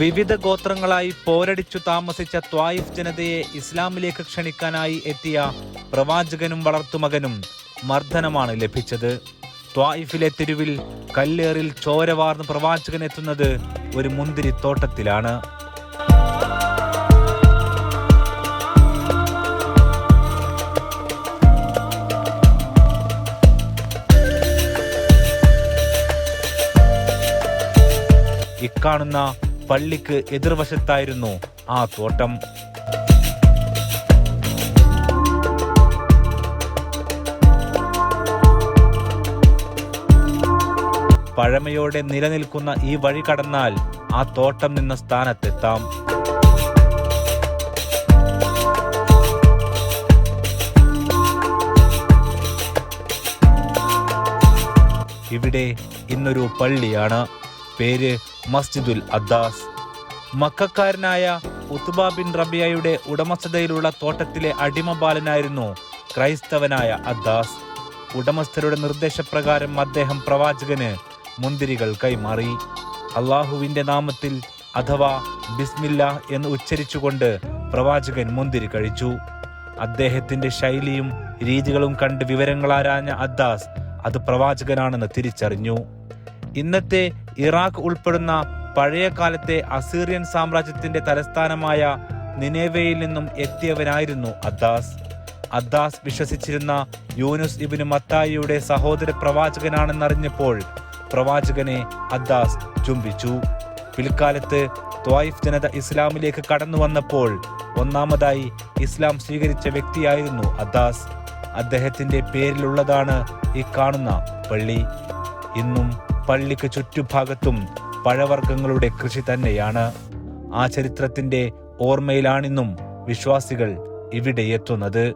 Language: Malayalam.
വിവിധ ഗോത്രങ്ങളായി പോരടിച്ചു താമസിച്ച ത്വായിഫ് ജനതയെ ഇസ്ലാമിലേക്ക് ക്ഷണിക്കാനായി എത്തിയ പ്രവാചകനും വളർത്തുമകനും മർദ്ദനമാണ് ലഭിച്ചത്. ത്വായിഫിലെ തെരുവിൽ കല്ലേറിൽ ചോരവാർന്ന് പ്രവാചകൻ എത്തുന്നത് ഒരു മുന്തിരിത്തോട്ടത്തിലാണ്. ഇക്കാണുന്ന പള്ളിക്ക് എതിർവശത്തായിരുന്നു ആ തോട്ടം. പഴമയോടെ നിലനിൽക്കുന്ന ഈ വഴി കടന്നാൽ ആ തോട്ടം നിന്ന സ്ഥാനത്തെത്താം. ഇവിടെ ഇന്നൊരു പള്ളിയാണ്. പേര് മസ്ജിദുൽ അദ്ദാസ്. മക്കാരനായ ഉത്തുബ ബിൻ റബിയയുടെ ഉടമസ്ഥതയിലുള്ള തോട്ടത്തിലെ അടിമ ബാലനായിരുന്നു ക്രൈസ്തവനായ അദ്ദാസ്. ഉടമസ്ഥരുടെ നിർദ്ദേശപ്രകാരം അദ്ദേഹം പ്രവാചകന് മുന്തിരികൾ കൈമാറി. അള്ളാഹുവിന്റെ നാമത്തിൽ അഥവാ ബിസ്മില്ല എന്ന് ഉച്ചരിച്ചുകൊണ്ട് പ്രവാചകൻ മുന്തിരി കഴിച്ചു. അദ്ദേഹത്തിന്റെ ശൈലിയും രീതികളും കണ്ട് വിവരങ്ങളാരാഞ്ഞ അദ്ദാസ് അത് പ്രവാചകനാണെന്ന് തിരിച്ചറിഞ്ഞു. ഇന്നത്തെ ഇറാഖ് ഉൾപ്പെടുന്ന പഴയ കാലത്തെ അസീറിയൻ സാമ്രാജ്യത്തിന്റെ തലസ്ഥാനമായ നിനേവയിൽ നിന്നും എത്തിയവനായിരുന്നു അദ്ദാസ്. അദ്ദാസ് വിശ്വസിച്ചിരുന്ന യൂനുസ് ഇബിന് മത്തായിയുടെ സഹോദര പ്രവാചകനാണെന്നറിഞ്ഞപ്പോൾ പ്രവാചകനെ അദ്ദാസ് ചുംബിച്ചു. പിൽക്കാലത്ത് ത്വായിഫ് ജനത ഇസ്ലാമിലേക്ക് കടന്നു വന്നപ്പോൾ ഒന്നാമതായി ഇസ്ലാം സ്വീകരിച്ച വ്യക്തിയായിരുന്നു അദ്ദാസ്. അദ്ദേഹത്തിന്റെ പേരിലുള്ളതാണ് ഈ കാണുന്ന പള്ളി. ഇന്നും പള്ളിക്ക് ചുറ്റുഭാഗത്തും പഴവർഗങ്ങളുടെ കൃഷി തന്നെയാണ്. ആ ചരിത്രത്തിന്റെ ഓർമ്മയിലാണിന്നും വിശ്വാസികൾ ഇവിടെ എത്തുന്നത്.